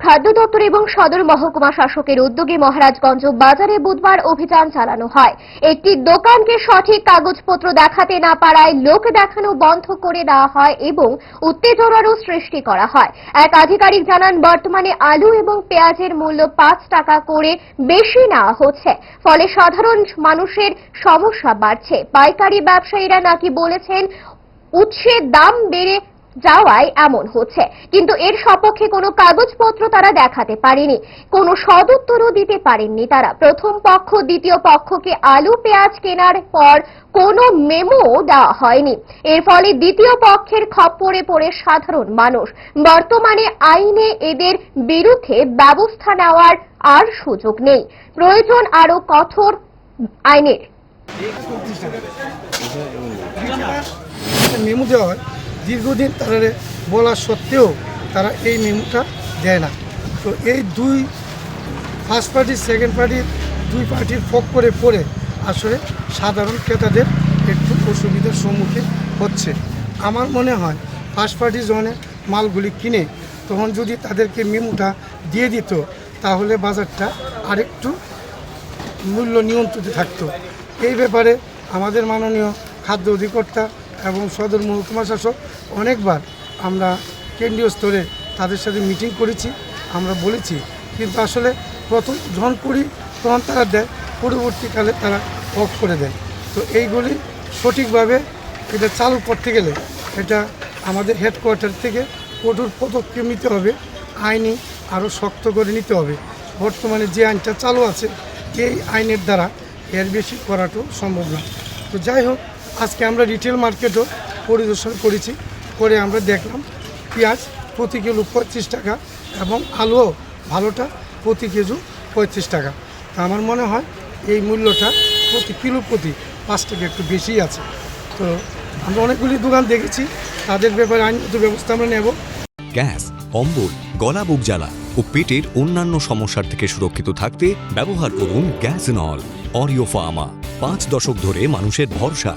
খাদ্য দপ্তর এবং সদর মহকুমা শাসকের উদ্যোগে মহারাজগঞ্জ বাজারে বুধবার অভিযান চালানো হয়। একটি দোকানকে সঠিক কাগজপত্র দেখাতে না পারায় লোক দেখানো বন্ধ করে দেওয়া হয় এবং উত্তেজনারও সৃষ্টি করা হয়। এক আধিকারিক জানান, বর্তমানে আলু এবং পেঁয়াজের মূল্য পাঁচ টাকা করে বেশি নেওয়া হচ্ছে। ফলে সাধারণ মানুষের সমস্যা বাড়ছে। পাইকারি ব্যবসায়ীরা নাকি বলেছেন, উৎসের দাম বেড়ে যাওয়ায় এমন হচ্ছে। কিন্তু এর সপক্ষে কোনো কাগজপত্র তারা দেখাতে পারেনি। কোনো সদুত্তরও দিতে পারেননি তারা। প্রথম পক্ষ, দ্বিতীয় পক্ষকে আলু পেঁয়াজ কেনার পর কোনো মেমো দেওয়া হয়নি। এর ফলে দ্বিতীয় পক্ষের খপ্পরে পড়ে সাধারণ মানুষ। বর্তমানে আইনে এদের বিরুদ্ধে ব্যবস্থা নেওয়ার আর সুযোগ নেই। প্রয়োজন আরও কঠোর আইনের। মেমো দেওয়া হয়। দীর্ঘদিন তারা বলা সত্ত্বেও তারা এই মেমোটা দেয় না। তো এই দুই ফার্স্ট পার্টি সেকেন্ড পার্টির দুই পার্টির ফক করে পড়ে আসলে সাধারণ ক্রেতাদের একটু অসুবিধার সম্মুখীন হচ্ছে। আমার মনে হয় ফার্স্ট পার্টি যখন মালগুলি কিনে তখন যদি তাদেরকে মেমোটা দিয়ে দিত, তাহলে বাজারটা আরেকটু মূল্য নিয়ন্ত্রিত থাকতো। এই ব্যাপারে আমাদের মাননীয় খাদ্য অধিকর্তা এবং সদর মহকুমা শাসক অনেকবার আমরা কেন্দ্রীয় স্তরে তাদের সাথে মিটিং করেছি, আমরা বলেছি। কিন্তু আসলে প্রথম যখন করি, তখন তারা দেয়, পরবর্তীকালে তারা অফ করে দেয়। তো এইগুলি সঠিকভাবে এটা চালু করতে গেলে এটা আমাদের হেডকোয়ার্টার থেকে কঠোর পদক্ষেপ নিতে হবে, আইনি আরও শক্ত করে নিতে হবে। বর্তমানে যে আইনটা চালু আছে, এই আইনের দ্বারা এর বেশি করাটাও সম্ভব না। তো যাই হোক আজকে আমরা রিটেল মার্কেটও পরিদর্শন করেছি। করে আমরা দেখলাম পেঁয়াজ প্রতি কিলো পঁয়ত্রিশ টাকা এবং আলুও ভালোটা প্রতি কেজি পঁয়ত্রিশ টাকা। তা আমার মনে হয় এই মূল্যটা প্রতি কিলো প্রতি পাঁচ টাকা একটু বেশিই আছে। তো আমরা অনেকগুলি দোকান দেখেছি, তাদের ব্যাপারে আইনগত ব্যবস্থা আমরা নেব। গ্যাস, অম্বল, গলা বুক জ্বালা ও পেটের অন্যান্য সমস্যার থেকে সুরক্ষিত থাকতে ব্যবহার করুন গ্যাস নল, অরিও ফার্মা। পাঁচ দশক ধরে মানুষের ভরসা